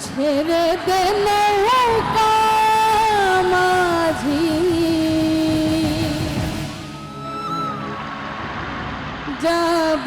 ছেড়ে দে মাঝি যাব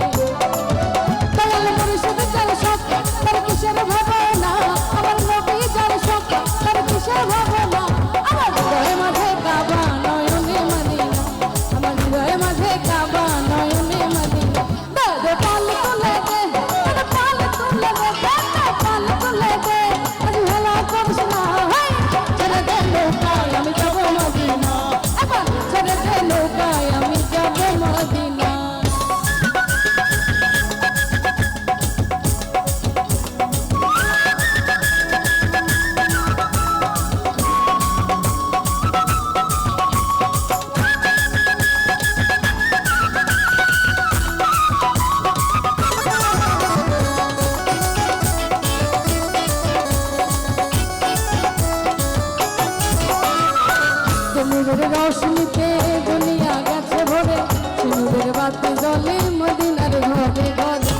রশ্মিতে দুনিয়া গেছে ভরে। সিঁদুরের বাতি জলে মদিনার ঘরে ঘরে।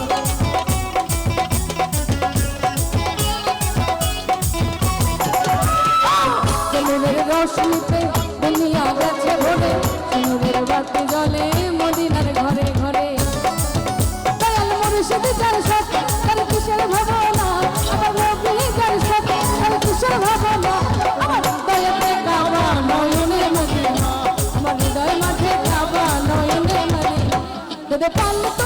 সিঁদুরের রশ্মিতে দুনিয়া গেছে ভরে। সিঁদুরের বাতি জলে পান্ত